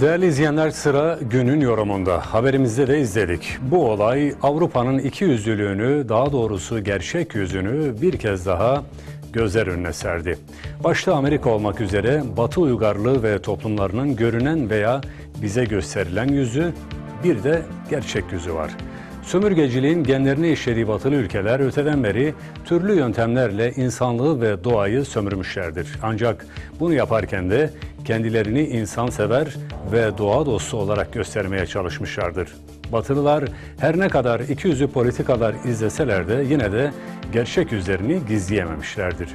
Değerli izleyenler sıra günün yorumunda. Haberimizde de izledik. Bu olay Avrupa'nın iki yüzlülüğünü, daha doğrusu gerçek yüzünü bir kez daha gözler önüne serdi. Başta Amerika olmak üzere Batı uygarlığı ve toplumlarının görünen veya bize gösterilen yüzü, bir de gerçek yüzü var. Sömürgeciliğin genlerini işlediği batılı ülkeler öteden beri türlü yöntemlerle insanlığı ve doğayı sömürmüşlerdir. Ancak bunu yaparken de kendilerini insansever ve doğa dostu olarak göstermeye çalışmışlardır. Batılılar her ne kadar iki yüzlü politikalar izleseler de yine de gerçek yüzlerini gizleyememişlerdir.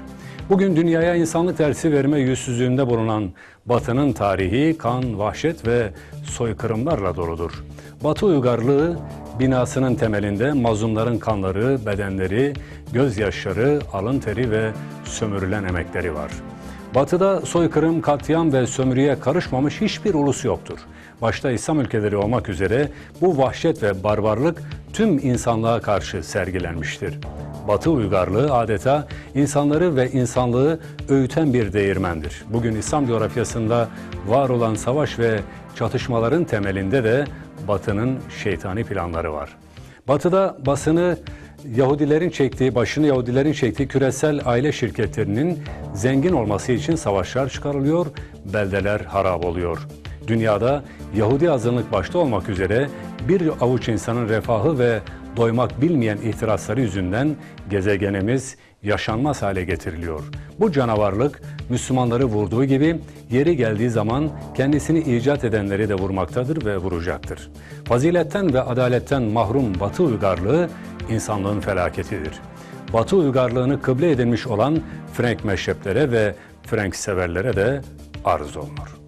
Bugün dünyaya insanlık dersi verme yüzsüzlüğünde bulunan Batı'nın tarihi kan, vahşet ve soykırımlarla doludur. Batı uygarlığı binasının temelinde mazlumların kanları, bedenleri, gözyaşları, alın teri ve sömürülen emekleri var. Batı'da soykırım, katliam ve sömürüye karışmamış hiçbir ulus yoktur. Başta İslam ülkeleri olmak üzere bu vahşet ve barbarlık tüm insanlığa karşı sergilenmiştir. Batı uygarlığı adeta insanları ve insanlığı öğüten bir değirmendir. Bugün İslam coğrafyasında var olan savaş ve çatışmaların temelinde de Batı'nın şeytani planları var. Batı'da basını Yahudilerin çektiği, başını Yahudilerin çektiği küresel aile şirketlerinin zengin olması için savaşlar çıkarılıyor, beldeler harap oluyor. Dünyada Yahudi azınlık başta olmak üzere bir avuç insanın refahı ve doymak bilmeyen ihtirasları yüzünden gezegenimiz yaşanmaz hale getiriliyor. Bu canavarlık Müslümanları vurduğu gibi yeri geldiği zaman kendisini icat edenleri de vurmaktadır ve vuracaktır. Faziletten ve adaletten mahrum Batı uygarlığı insanlığın felaketidir. Batı uygarlığını kıble edilmiş olan Frank meşreplere ve Frank severlere de arz olunur.